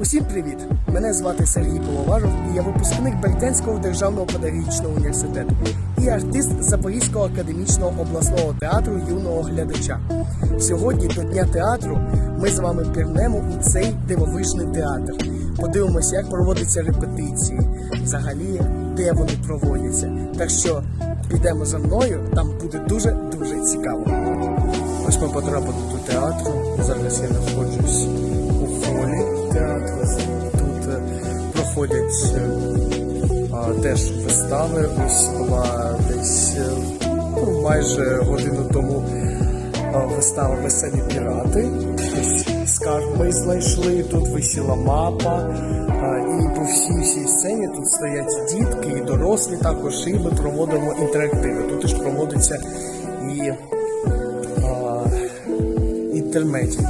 Усім привіт! Мене звати Сергій Половажов і я випускник Бердянського державного педагогічного університету і артист Запорізького академічного обласного театру юного глядача. Сьогодні до Дня театру ми з вами пірнемо у цей дивовижний театр. Подивимося, як проводяться репетиції, взагалі, де вони проводяться. Так що підемо за мною, там буде дуже дуже цікаво. Ось ми потрапили до театру. Зараз я знаходжусь у холі проходять теж вистави. Ось була десь е, ну, майже годину тому вистава Веселі пірати. Ось скарб ми знайшли, тут висіла мапа. І по всій всій сцені тут стоять дітки і дорослі також, і ми проводимо інтерактиви. Тут ж проводиться і а, інтермедії.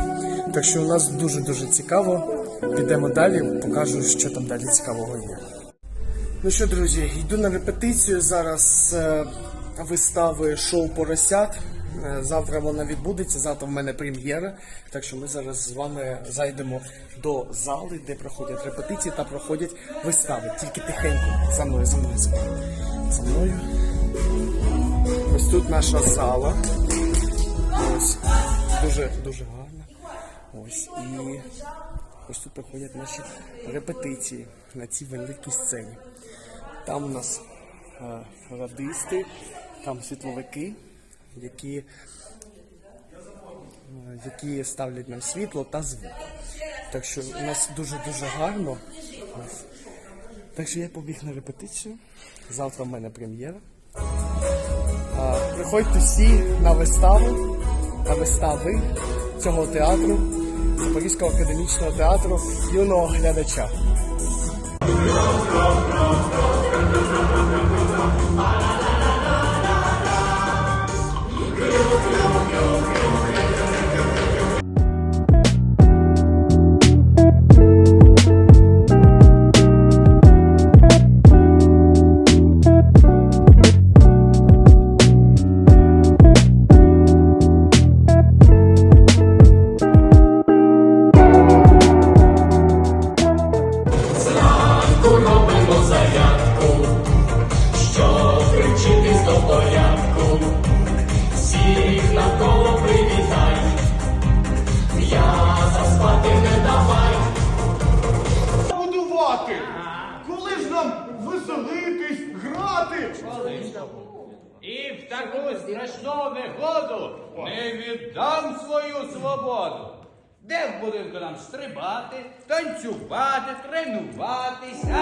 Так що у нас дуже-дуже цікаво. Підемо далі, покажу, що там далі цікавого є. Ну що, друзі, йду на репетицію. Зараз е, вистави шоу Поросят. Е, Завтра вона відбудеться, завтра в мене прем'єра. Так що ми зараз з вами зайдемо до зали, де проходять репетиції та проходять вистави. Тільки тихенько. За мною, за мною, за мною. Ось тут наша зала. Ось дуже дуже гарно. Ось і ось тут проходять наші репетиції на цій великій сцені. Там у нас е, радисти, там світловики, які, е, які ставлять нам світло та звук. Так що у нас дуже-дуже гарно. Так що я побіг на репетицію. Завтра в мене прем'єра. А, Приходьте всі на виставу, на вистави цього театру, Запорізького академічного театру юного глядача. робимо я заспати не давай. будувати. Коли ж нам веселитись, грати? І в таку страшну негоду не віддам свою свободу. Де в будинку нам стрибати, танцювати, тренуватися?